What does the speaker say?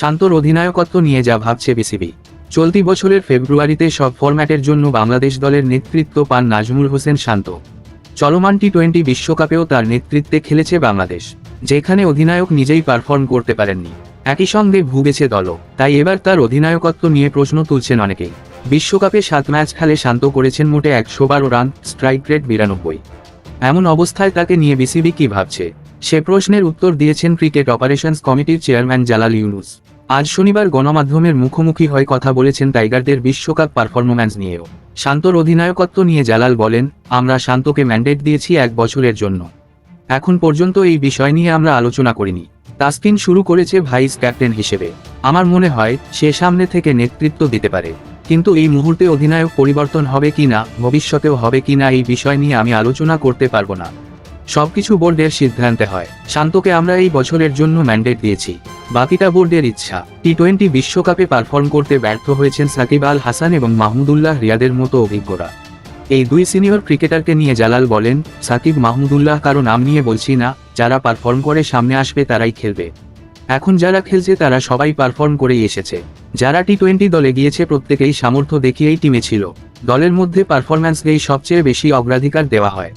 শান্তর অধিনায়কত্ব নিয়ে যা ভাবছে বিসিবি। চলতি বছরের ফেব্রুয়ারিতে সব ফরম্যাটের জন্য বাংলাদেশ দলের নেতৃত্ব পান নাজমুল হোসেন শান্ত। চলমান টি টোয়েন্টি বিশ্বকাপেও তার নেতৃত্বে খেলেছে বাংলাদেশ, যেখানে অধিনায়ক নিজেই পারফর্ম করতে পারেননি। একই সঙ্গে ভুগেছে দলও, তাই এবার তার অধিনায়কত্ব নিয়ে প্রশ্ন তুলছেন অনেকেই। বিশ্বকাপে সাত ম্যাচ খেলে শান্ত করেছেন মোটে একশো বারো রান, স্ট্রাইক রেট বিরানব্বই। এমন অবস্থায় তাকে নিয়ে বিসিবি কি ভাবছে? সে প্রশ্নের উত্তর দিয়েছেন ক্রিকেট অপারেশনস কমিটির চেয়ারম্যান জালাল ইউনুস। আজ শনিবার গণমাধ্যমের মুখোমুখি হয়ে কথা বলেছেন টাইগারদের বিশ্বকাপ পারফরম্যান্স নিয়েও। শান্তর অধিনায়কত্ব নিয়ে জালাল বলেন, আমরা শান্তকে ম্যান্ডেট দিয়েছি এক বছরের জন্য। এখন পর্যন্ত এই বিষয় নিয়ে আমরা আলোচনা করিনি। তাসকিন শুরু করেছে ভাইস ক্যাপ্টেন হিসেবে। আমার মনে হয়, সে সামনে থেকে নেতৃত্ব দিতে পারে। কিন্তু এই মুহূর্তে অধিনায়ক পরিবর্তন হবে কি না ভবিষ্যতেও হবে কি না এই বিষয় নিয়ে আমি আলোচনা করতে পারব না। সবকিছু বোর্ডের সিদ্ধান্তে হয়। শান্তকে আমরা এই বছরের জন্য ম্যান্ডেট দিয়েছি। বাকিটা বোর্ডের ইচ্ছা। টি টোয়েন্টি বিশ্বকাপে পারফর্ম করতে ব্যর্থ হয়েছেন সাকিব আল হাসান এবং মাহমুদুল্লাহ রিয়াদের মতো অভিজ্ঞরা। এই দুই সিনিয়র ক্রিকেটারকে নিয়ে জালাল বলেন, সাকিব, মাহমুদুল্লাহ কারও নাম নিয়ে বলছি না, যারা পারফর্ম করে সামনে আসবে তারাই খেলবে। এখন যারা খেলছে তারা সবাই পারফর্ম করেই এসেছে। যারা টি টোয়েন্টি দলে গিয়েছে প্রত্যেকেই সামর্থ্য দেখিয়েই টিমে ছিল। দলের মধ্যে পারফরম্যান্সকেই সবচেয়ে বেশি অগ্রাধিকার দেওয়া হয়।